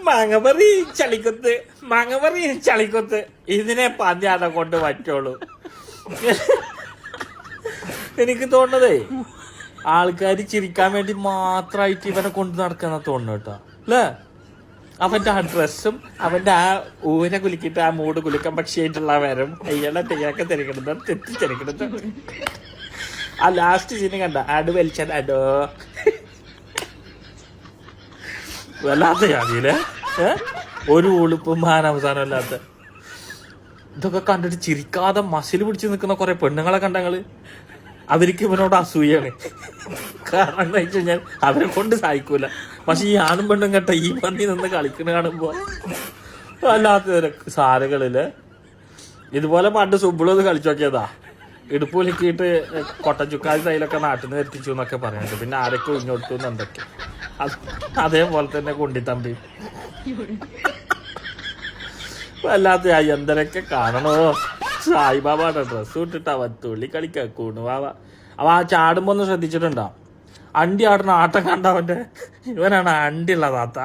മാങ്ങപറി ചളിക്കൊത്ത് മാങ്ങപറി ചളിക്കൊത്ത്. ഇതിനെ പന്തിയാതെ കൊണ്ട് പറ്റുള്ളൂ. എനിക്ക് തോന്നുന്നതേ ആൾക്കാർ ചിരിക്കാൻ വേണ്ടി മാത്രമായിട്ട് ഇവനെ കൊണ്ട് നടക്കുന്ന തോന്നുന്നു കേട്ടോ. അല്ലേ? അവന്റെ ആ ഡ്രസ്സും അവന്റെ ആ ഊനെ കുലുക്കിട്ട് ആ മൂട് കുലുക്കം പക്ഷിയായിട്ടുള്ള വരും അയ്യാളെ തെയ്യാക്കെ തിരക്കണത് തെറ്റിച്ചെടുക്കണത് ആ ലാസ്റ്റ് സീന് കണ്ട ആട് വലിച്ചാൽ അടോ. വല്ലാത്ത ജാതിയിൽ? ഒരു ഉളുപ്പും മാനവസാനം അല്ലാത്ത ഇതൊക്കെ കണ്ടിട്ട് ചിരിക്കാതെ മസിൽ പിടിച്ച് നിൽക്കുന്ന കുറെ പെണ്ണുങ്ങളെ കണ്ടങ്ങൾ അവർക്ക് ഇവനോട് അസൂയാണ്. കാരണം എന്താ വെച്ച് കഴിഞ്ഞാൽ അവരെ കൊണ്ട് സഹായിക്കൂല പക്ഷെ ഈ ആണും പെണ്ണും കേട്ട ഈ പന്നി നിന്ന് കളിക്കണ കാണുമ്പോ അല്ലാത്ത സാരകളിൽ. ഇതുപോലെ പണ്ട് സുബിളത് കളിച്ചു നോക്കിയതാ. ഇടുപ്പ് കൊട്ട കൊട്ടച്ചുക്കാരി തൈലൊക്കെ നാട്ടിൽ നിന്ന് എത്തിച്ചു എന്നൊക്കെ പറയുന്നുണ്ട്. പിന്നെ ആരൊക്കെ ഉഞ്ഞൊടുത്തു എന്തൊക്കെ. അതേപോലെ തന്നെ കൊണ്ടിത്തമ്പി. വല്ലാത്ത ആ എന്തൊക്കെ കാണണോ? സായിബാബാടെ ഡ്രസ്സ് ഇട്ടിട്ട് അവൻ തുള്ളി കളിക്കാൻ കുണുവാവ അവ ആ ചാടുമ്പോ ഒന്ന് ശ്രദ്ധിച്ചിട്ടുണ്ടോ? അണ്ടി ആടുന്ന ആട്ടം കണ്ട അവന്റെ ഇവനാണ് അണ്ടിയുള്ള താത്ത.